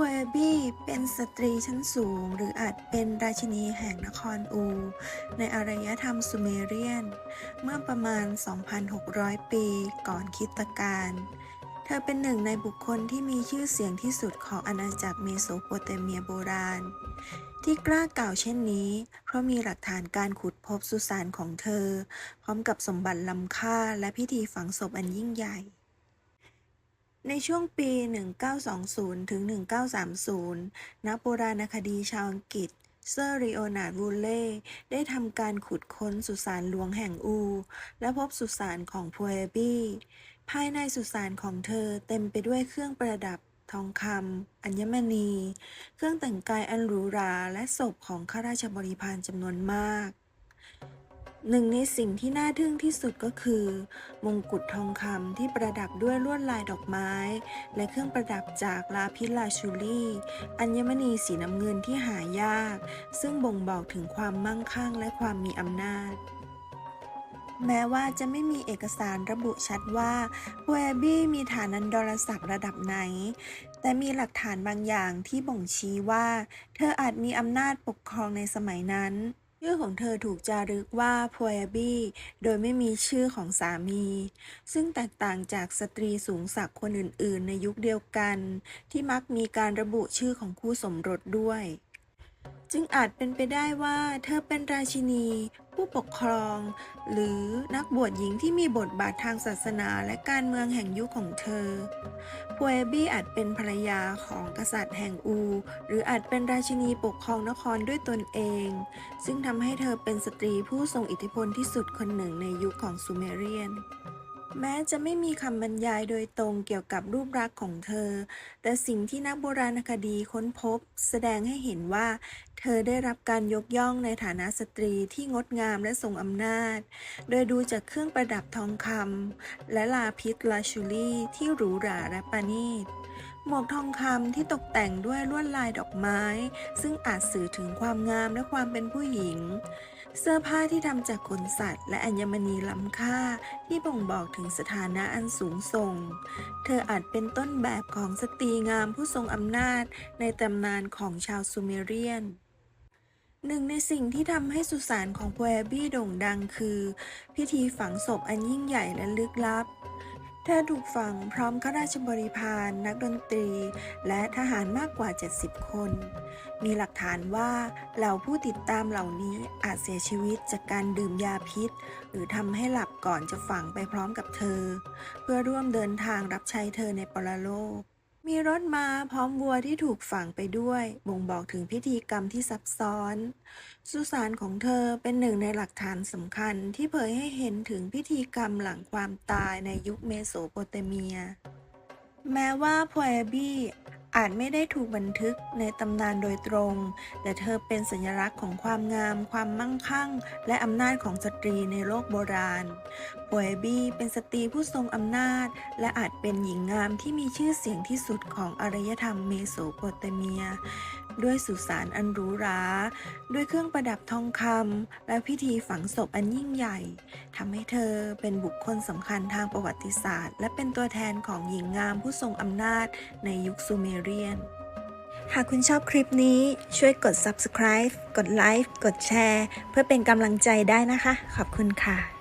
วเอบี้เป็นสตรีชั้นสูง หรืออาจเป็นราชินีแห่งนครอู ในอารยธรรมซูเมเรียน เมื่อประมาณ 2,600 ปีก่อนคริสตกาลเธอเป็นหนึ่งในบุคคลที่มีชื่อเสียงที่สุดของอาณาจักรเมโสโปเตเมียโบราณ ที่กล้ากล่าวเช่นนี้ เพราะมีหลักฐานการขุดพบสุสานของเธอ พร้อมกับสมบัติล้ำค่าและพิธีฝังศพอันยิ่งใหญ่ ในช่วงปี 1920 ถึง 1930 นักโบราณคดีชาวอังกฤษ เซอร์ริโอนาร์ดวูเล่ ได้ทำการขุดค้นสุสานหลวงแห่งอู และพบสุสานของพัวเอบี้ ภายในสุสานของเธอเต็มไปด้วยเครื่องประดับทองคำ อัญมณี เครื่องแต่งกายอันหรูหรา และศพของข้าราชบริพารจำนวนมาก หนึ่งในสิ่งที่น่าทึ่งที่สุดก็คือ มงกุฎทองคำที่ประดับด้วยลวดลายดอกไม้ และเครื่องประดับจากลาพิลาชูลีอัญมณีสีน้ำเงินที่หายาก ซึ่งบ่งบอกถึงความมั่งคั่งและความมีอำนาจ แม้ว่าจะไม่มีเอกสารระบุชัดว่าพัวบี้มีฐานันดรศักดิ์ระดับไหน แต่มีหลักฐานบางอย่างที่บ่งชี้ว่า เธออาจมีอำนาจปกครองในสมัยนั้น ชื่อของเธอถูกจารึกว่าพวยบี้โดยไม่มีชื่อของสามี ซึ่งแตกต่างจากสตรีสูงศักดิ์คนอื่น ๆ ในยุคเดียวกัน ที่มักมีการระบุชื่อของคู่สมรสด้วย จึงอาจเป็นไปได้ว่าเธอเป็นราชินี ผู้ปกครอง หรือนักบวชหญิงที่มีบทบาททางศาสนาและการเมืองแห่งยุคของเธอพวเอบี้อาจเป็นภรรยาของกษัตริย์แห่งอู หรืออาจเป็นราชินีปกครองนครด้วยตนเอง ซึ่งทำให้เธอเป็นสตรีผู้ทรงอิทธิพลที่สุดคนหนึ่งในยุคของซูเมเรียนแม้จะไม่มีคำบรรยายโดยตรงเกี่ยวกับรูปลักษณ์ของเธอ แต่สิ่งที่นักโบราณคดีค้นพบ แสดงให้เห็นว่า เธอได้รับการยกย่องในฐานะสตรีที่งดงามและทรงอำนาจ โดยดูจากเครื่องประดับทองคำและลาพิสลาชูลี่ที่หรูหราและประณีต หมวกทองคำที่ตกแต่งด้วยลวดลายดอกไม้ ซึ่งอาจสื่อถึงความงามและความเป็นผู้หญิง เสื้อผ้าที่ทำจากขนสัตว์ และอัญมณีล้ำค่าที่บ่งบอกถึงสถานะอันสูงส่ง เธออาจเป็นต้นแบบของสตรีงามผู้ทรงอำนาจในตำนานของชาวซูเมเรียน หนึ่งในสิ่งที่ทำให้สุสานของพวบี้โด่งดังคือ พิธีฝังศพอันยิ่งใหญ่และลึกลับ เธอถูกฝังพร้อมข้าราชบริพารนักดนตรี และทหารมากกว่า 70 คน มีหลักฐานว่าเหล่าผู้ติดตามเหล่านี้อาจเสียชีวิตจากการดื่มยาพิษ หรือทำให้หลับก่อนจะฝังไปพร้อมกับเธอ เพื่อร่วมเดินทางรับใช้เธอในปรโลก มีรถมาพร้อมวัวที่ถูกฝังไปด้วย บ่งบอกถึงพิธีกรรมที่ซับซ้อน สุสานของเธอเป็นหนึ่งในหลักฐานสำคัญที่เผยให้เห็นถึงพิธีกรรมหลังความตายในยุคเมโสโปเตเมีย แม้ว่าพอเอบี้ อาจไม่ได้ถูกบันทึกในตำนานโดยตรง แต่เธอเป็นสัญลักษณ์ของความงาม ความมั่งคั่ง และอำนาจของสตรีในโลกโบราณพวเอบี้เป็นสตรีผู้ทรงอำนาจ และอาจเป็นหญิงงามที่มีชื่อเสียงที่สุดของอารยธรรมเมโสโปเตเมีย ด้วยสุสานอันหรูหรา ด้วยเครื่องประดับทองคำและพิธีฝังศพอันยิ่งใหญ่ทำให้เธอเป็นบุคคลสำคัญทางประวัติศาสตร์ และเป็นตัวแทนของหญิงงามผู้ทรงอำนาจในยุคซูเมเรียน หากคุณชอบคลิปนี้ช่วยกด subscribe กดไลค์กดแชร์ เพื่อเป็นกำลังใจได้นะคะ ขอบคุณค่ะ